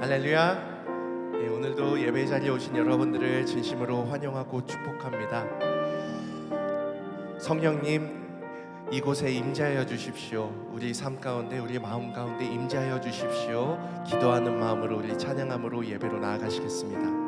할렐루야. 예, 오늘도 예배 자리에 오신 여러분들을 진심으로 환영하고 축복합니다. 성령님 이곳에 임재하여 주십시오. 우리 삶 가운데 우리 마음 가운데 임재하여 주십시오. 기도하는 마음으로 우리 찬양함으로 예배로 나아가시겠습니다.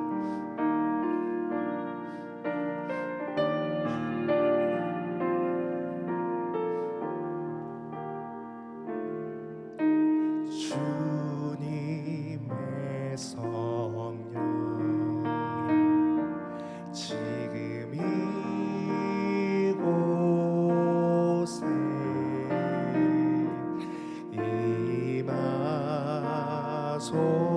soul.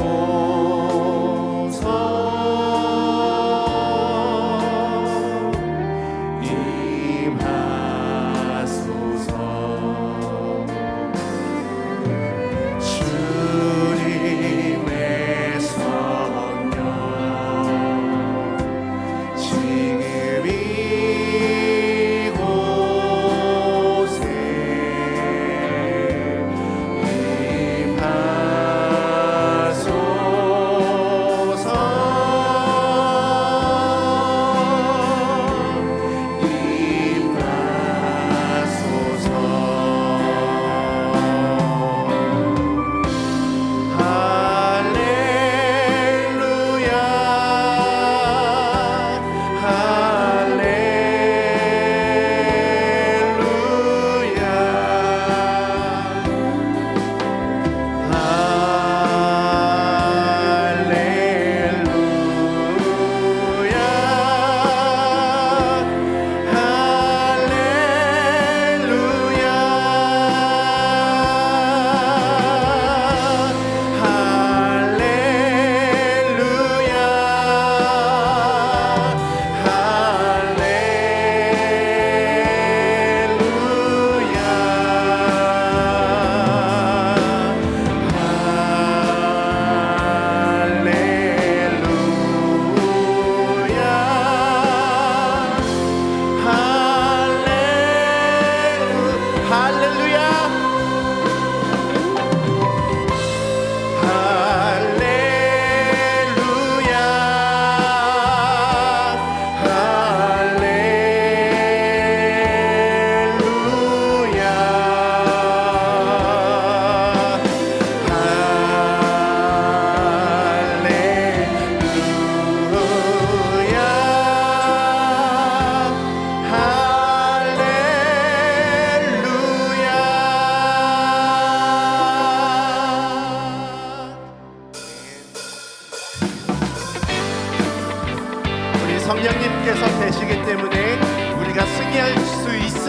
Oh.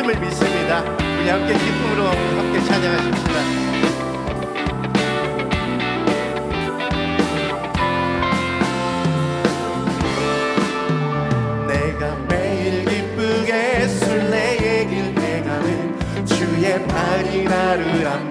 하나님을 믿습니다. 우리 함께 기쁨으로 함께 찬양하십시다. 발이 나를 안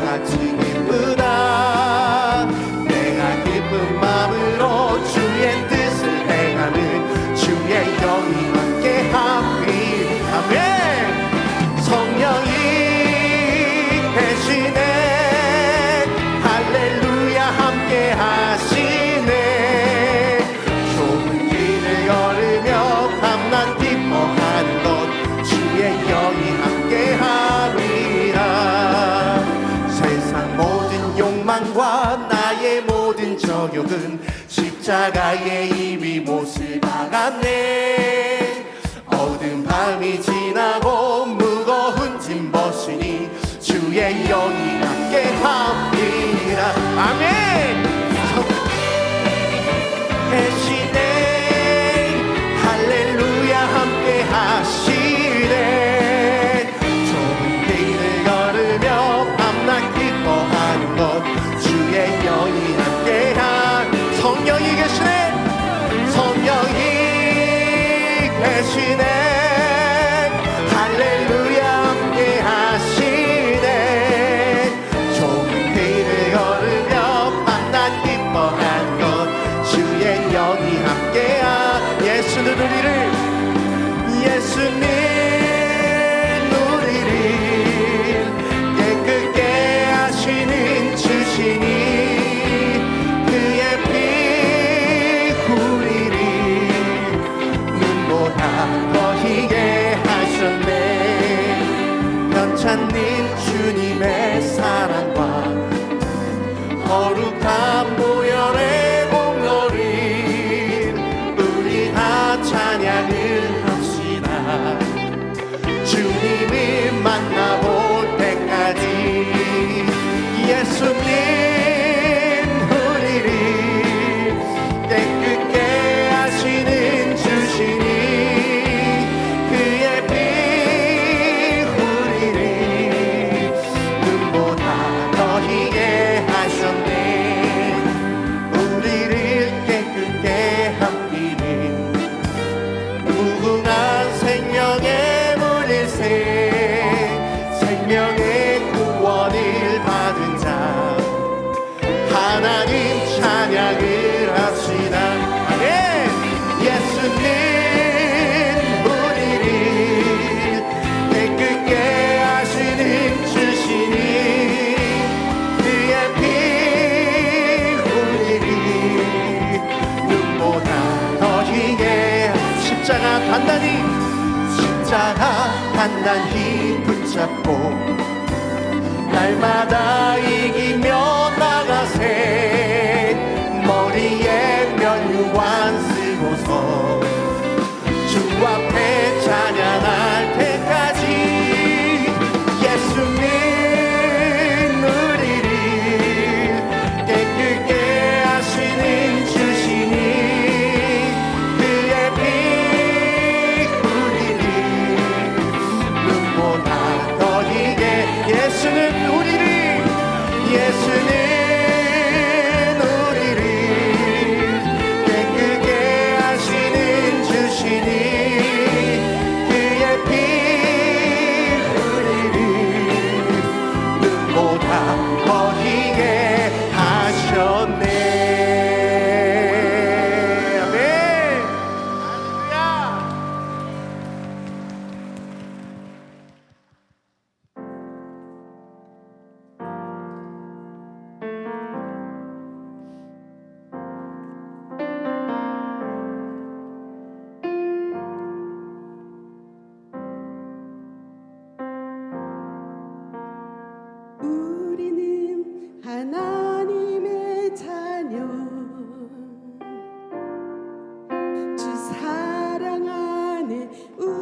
para ti. 십자가에 이미 못을 박았네 어두운 밤이 지나고 무거운 짐 벗으니 주의 영이 함께 합니라. 아멘 난 힘 붙잡고 ooh.